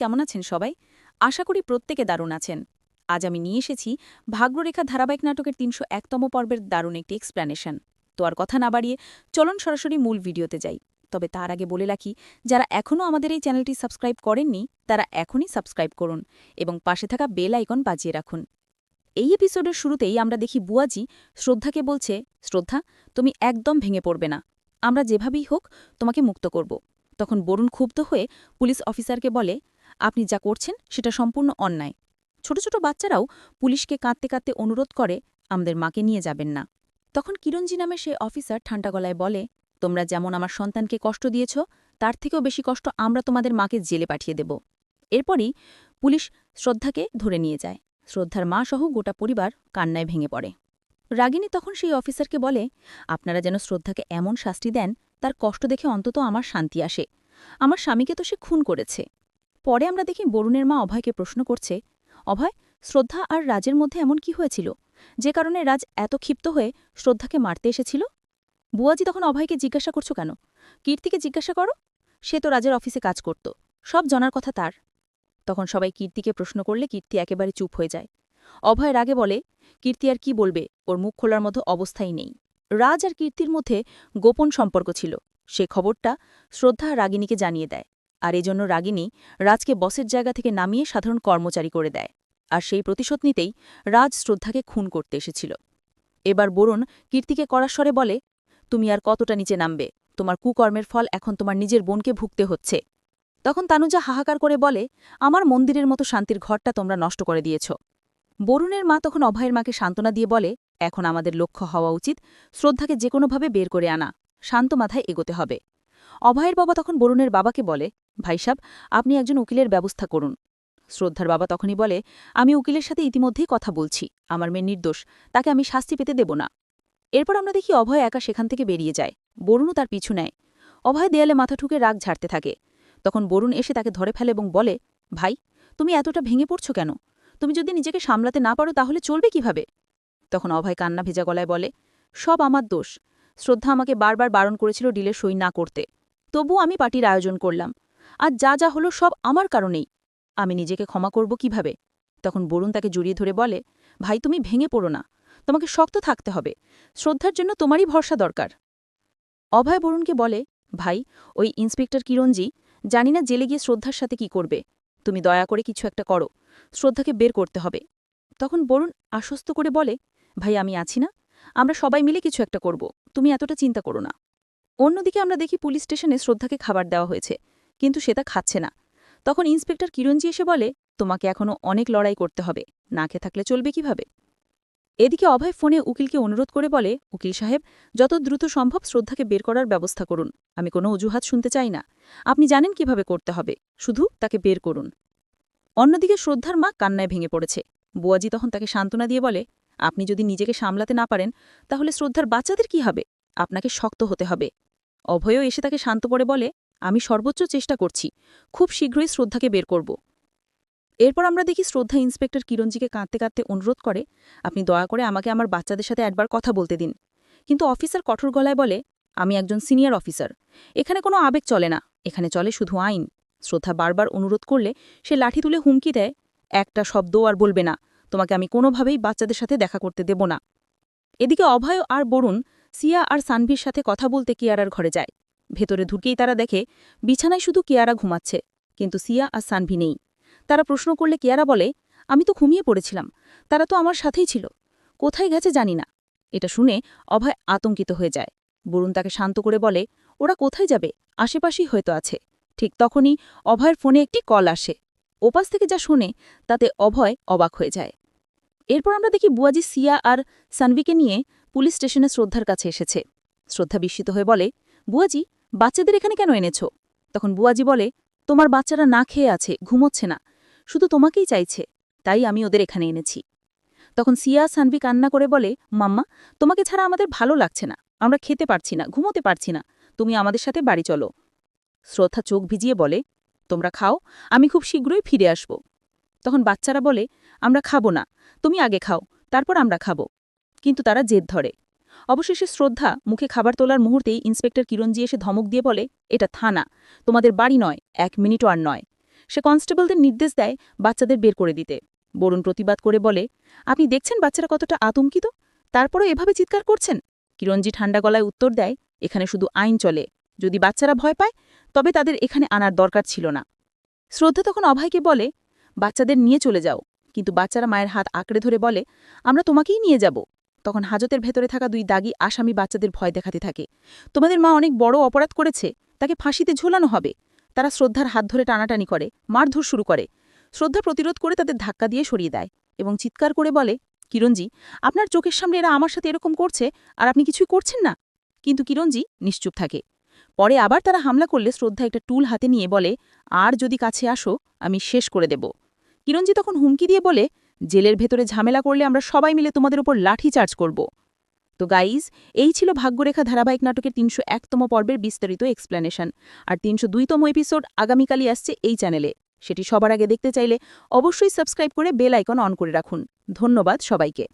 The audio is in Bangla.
কেমন আছেন সবাই? আশা করি প্রত্যেকে দারুণ আছেন। আজ আমি নিয়ে এসেছি ভাগ্যরেখা ধারাবাহিক নাটকের তিনশো একতম পর্বের দারুণ একটি এক্সপ্ল্যানেশন তো আর কথা না বাড়িয়ে চলন সরাসরি মূল ভিডিওতে যাই। তবে তার আগে বলে রাখি, যারা এখনও আমাদের এই চ্যানেলটি সাবস্ক্রাইব করেননি, তারা এখনই সাবস্ক্রাইব করুন এবং পাশে থাকা বেল আইকন বাজিয়ে রাখুন। এই এপিসোডের শুরুতেই আমরা দেখি বুয়াজি শ্রদ্ধাকে বলছে, শ্রদ্ধা, তুমি একদম ভেঙে পড়বে না। আমরা যেভাবেই হোক তোমাকে মুক্ত করব। তখন বরুণ ক্ষুব্ধ হয়ে পুলিশ অফিসারকে বলে আপনি যা করছেন সেটা সম্পূর্ণ অন্যায়। ছোট ছোট বাচ্চারাও পুলিশকে কাঁদতে কাঁদতে অনুরোধ করে আমাদের মাকে নিয়ে যাবেন না। তখন কিরঞ্জি নামে সে অফিসার ঠান্ডা গলায় বলে, তোমরা যেমন আমার সন্তানকে কষ্ট দিয়েছ, তার থেকেও বেশি কষ্ট আমরা তোমাদের মাকে জেলে পাঠিয়ে দেব। এরপরই পুলিশ শ্রদ্ধাকে ধরে নিয়ে যায়। শ্রদ্ধার মা সহ গোটা পরিবার কান্নায় ভেঙে পড়ে। রাগিনী তখন সেই অফিসারকে বলে, আপনারা যেন শ্রদ্ধাকে এমন শাস্তি দেন, তার কষ্ট দেখে অন্তত আমার শান্তি আসে। আমার স্বামীকে তো সে খুন করেছে। পরে আমরা দেখি বরুণের মা অভয়কে প্রশ্ন করছে, অভয়, শ্রদ্ধা আর রাজের মধ্যে এমন কি হয়েছিল? যে কারণে রাজ এত ক্ষিপ্ত হয়ে শ্রদ্ধাকে মারতে এসেছিল? বুয়াজি তখন অভয়কে জিজ্ঞাসা করছ কেন? কীর্তিকে জিজ্ঞাসা করো? সে তো রাজের অফিসে কাজ করত, সব জানার কথা তার। তখন সবাই কীর্তিকে প্রশ্ন করলে কীর্তি একেবারে চুপ হয়ে যায়। অভয় রাগে বলে, কীর্তি আর কি বলবে? ওর মুখ খোলার মতো অবস্থাই নেই। রাজ আর কীর্তির মধ্যে গোপন সম্পর্ক ছিল। সে খবরটা শ্রদ্ধা রাগিনীকে জানিয়ে দেয়। আর এজন্য রাগিনী রাজকে বসের জায়গা থেকে নামিয়ে সাধারণ কর্মচারী করে দেয়, আর সেই প্রতিশোধ নিতেই রাজ শ্রদ্ধাকে খুন করতে এসেছিল। এবার বরুণ কীর্তিকে করার স্বরে বলে, তুমি আর কতটা নিচে নামবে? তোমার কুকর্মের ফল এখন তোমার নিজের বোনকে ভুগতে হচ্ছে। তখন তানুজা হাহাকার করে বলে, আমার মন্দিরের মতো শান্তির ঘরটা তোমরা নষ্ট করে দিয়েছ। বরুণের মা তখন অভয়ের মাকে সান্ত্বনা দিয়ে বলে, এখন আমাদের লক্ষ্য হওয়া উচিত, শ্রদ্ধাকে যে কোনোভাবে বের করে আনা, শান্ত মাথায় এগোতে হবে। অভয়ের বাবা তখন বরুণের বাবাকে বলে ভাইসাব আপনি একজন উকিলের ব্যবস্থা করুন। শ্রদ্ধার বাবা তখনই বলে, আমি উকিলের সাথে ইতিমধ্যেই কথা বলছি, আমার মেয়ে নির্দোষ, তাকে আমি শাস্তি পেতে দেব না। এরপর আমরা দেখি অভয় একা সেখান থেকে বেরিয়ে যায়। বরুণও তার পিছু নেয়। অভয় দেয়ালে মাথা ঠুকে রাগ ঝাড়তে থাকে। তখন বরুণ এসে তাকে ধরে ফেলে এবং বলে, ভাই, তুমি এতটা ভেঙে পড়ছো কেন? তুমি যদি নিজেকে সামলাতে না পারো তাহলে চলবে কীভাবে? তখন অভয় কান্না ভেজা গলায় বলে, সব আমার দোষ। শ্রদ্ধা আমাকে বারবার বারণ করেছিল ডিলে সই না করতে। তবু আমি পার্টির আয়োজন করলাম। আর যা যা হলো সব আমার কারণেই। আমি নিজেকে ক্ষমা করব কীভাবে? তখন বরুণ তাকে জড়িয়ে ধরে বলে, ভাই, তুমি ভেঙে পড়ো না। তোমাকে শক্ত থাকতে হবে। শ্রদ্ধার জন্য তোমারই ভরসা দরকার। অভয় বরুণকে বলে, ভাই, ওই ইন্সপেক্টর কিরঞ্জি জানি না জেলে গিয়ে শ্রদ্ধার সাথে কি করবে। তুমি দয়া করে কিছু একটা করো। শ্রদ্ধাকে বের করতে হবে। তখন বরুণ আশ্বস্ত করে বলে, ভাই, আমি আছি না। আমরা সবাই মিলে কিছু একটা করব। তুমি এতটা চিন্তা করো না। অন্যদিকে আমরা দেখি পুলিশ স্টেশনে শ্রদ্ধাকে খাবার দেওয়া হয়েছে। কিন্তু সেটা খাচ্ছে না। তখন ইন্সপেক্টর কিরঞ্জি এসে বলে, তোমাকে এখনও অনেক লড়াই করতে হবে। না খেয়ে থাকলে চলবে কীভাবে? এদিকে অভয় ফোনে উকিলকে অনুরোধ করে বলে, উকিল সাহেব, যত দ্রুত সম্ভব শ্রদ্ধাকে বের করার ব্যবস্থা করুন। আমি কোনো অজুহাত শুনতে চাই না। আপনি জানেন কীভাবে করতে হবে। শুধু তাকে বের করুন। অন্যদিকে শ্রদ্ধার মা কান্নায় ভেঙে পড়েছে। বুয়াজি তখন তাকে সান্ত্বনা দিয়ে বলে, আপনি যদি নিজেকে সামলাতে না পারেন, তাহলে শ্রদ্ধার বাচ্চাদের কি হবে? আপনাকে শক্ত হতে হবে। অভয়ও এসে তাকে শান্ত পড়ে বলে আমি সর্বোচ্চ চেষ্টা করছি। খুব শীঘ্রই শ্রদ্ধাকে বের করব। এরপর আমরা দেখি শ্রদ্ধা ইন্সপেক্টর কিরঞ্জিকে কাঁদতে কাঁদতে অনুরোধ করে, আপনি দয়া করে আমাকে আমার বাচ্চাদের সাথে একবার কথা বলতে দিন। কিন্তু অফিসার কঠোর গলায় বলে, আমি একজন সিনিয়র অফিসার। এখানে কোনো আবেগ চলে না। এখানে চলে শুধু আইন। শ্রদ্ধা বারবার অনুরোধ করলে সে লাঠি তুলে হুমকি দেয়, একটা শব্দ আর বলবে না। তোমাকে আমি কোনোভাবেই বাচ্চাদের সাথে দেখা করতে দেব না। এদিকে অভয় আর বরুণ, সিয়া আর সানভির সাথে কথা বলতে কিয়ারার ঘরে যায়। ভেতরে ঢুকেই তারা দেখে, বিছানায় শুধু কিয়ারা ঘুমাচ্ছে, কিন্তু সিয়া আর সানভি নেই। তারা প্রশ্ন করলে কিয়ারা বলে, আমি তো ঘুমিয়ে পড়েছিলাম, তারা তো আমার সাথেই ছিল। কোথায় গেছে জানি না। এটা শুনে অভয় আতঙ্কিত হয়ে যায়। বরুণ তাকে শান্ত করে বলে, ওরা কোথায় যাবে? আশেপাশেই হয়তো আছে। ঠিক তখনই অভয়ের ফোনে একটি কল আসে। ওপাশ থেকে যা শুনে, তাতে অভয় অবাক হয়ে যায়। এরপর আমরা দেখি বুয়াজি সিয়া আর সানভিকে নিয়ে পুলিশ স্টেশনে শ্রদ্ধার কাছে এসেছে। শ্রদ্ধা বিস্মিত হয়ে বলে, বুয়াজি বাচ্চাদের এখানে কেন এনেছ? তখন বুয়াজি বলে, তোমার বাচ্চারা না খেয়ে আছে, ঘুমোচ্ছে না। শুধু তোমাকেই চাইছে, তাই আমি ওদের এখানে এনেছি। তখন সিয়া সানভি কান্না করে বলে, মাম্মা, তোমাকে ছাড়া আমাদের ভালো লাগছে না। আমরা খেতে পারছি না, ঘুমোতে পারছি না। তুমি আমাদের সাথে বাড়ি চলো। শ্রদ্ধা চোখ ভিজিয়ে বলে, তোমরা খাও, আমি খুব শীঘ্রই ফিরে আসব। তখন বাচ্চারা বলে, আমরা খাব না, তুমি আগে খাও, তারপর আমরা খাব। কিন্তু তারা জেদ ধরে। অবশেষে শ্রদ্ধা, মুখে খাবার তোলার মুহূর্তেই ইন্সপেক্টর কিরঞ্জি এসে ধমক দিয়ে বলে, এটা থানা, তোমাদের বাড়ি নয়, এক মিনিটও আর নয়। সে কনস্টেবলদের নির্দেশ দেয় বাচ্চাদের বের করে দিতে। বরুণ প্রতিবাদ করে বলে, আপনি দেখছেন বাচ্চারা কতটা আতঙ্কিত? তারপরও এভাবে চিৎকার করছেন? কিরঞ্জি ঠান্ডা গলায় উত্তর দেয়, এখানে শুধু আইন চলে। যদি বাচ্চারা ভয় পায়, তবে তাদের এখানে আনার দরকার ছিল না। শ্রদ্ধা তখন অভয়কে বলে, বাচ্চাদের নিয়ে চলে যাও। কিন্তু বাচ্চারা মায়ের হাত আঁকড়ে ধরে বলে, আমরা তোমাকেই নিয়ে যাব। তখন হাজতের ভেতরে থাকা দুই দাগি আসামি বাচ্চাদের ভয় দেখাতে থাকে। তোমাদের মা অনেক বড় অপরাধ করেছে, তাকে ফাঁসিতে ঝোলানো হবে। তারা শ্রদ্ধার হাত ধরে টানাটানি করে, মারধর শুরু করে। শ্রদ্ধা প্রতিরোধ করে তাদের ধাক্কা দিয়ে সরিয়ে দেয় এবং চিৎকার করে বলে, কিরণজি, আপনার চোখের সামনে এরা আমার সাথে এরকম করছে আর আপনি কিছুই করছেন না? কিন্তু কিরণজি নিশ্চুপ থাকে। পরে আবার তারা হামলা করলে শ্রদ্ধা একটা টুল হাতে নিয়ে বলে, আর যদি কাছে আসো, আমি শেষ করে দেব। কিরণজি তখন হুমকি দিয়ে বলে জেলের ভেতরে ঝামেলা করলে আমরা সবাই মিলে তোমাদের উপর লাঠি চার্জ করব। তো গাইজ এই ছিল ভাগ্যরেখা ধারাবাহিক নাটকের তিনশো একতম পর্বের বিস্তারিত এক্সপ্লেনেশন আর তিনশো দুইতম এপিসোড আগামীকালই আসছে এই চ্যানেলে সেটি সবার আগে দেখতে চাইলে অবশ্যই সাবস্ক্রাইব করে বেল আইকন অন করে রাখুন। ধন্যবাদ সবাইকে।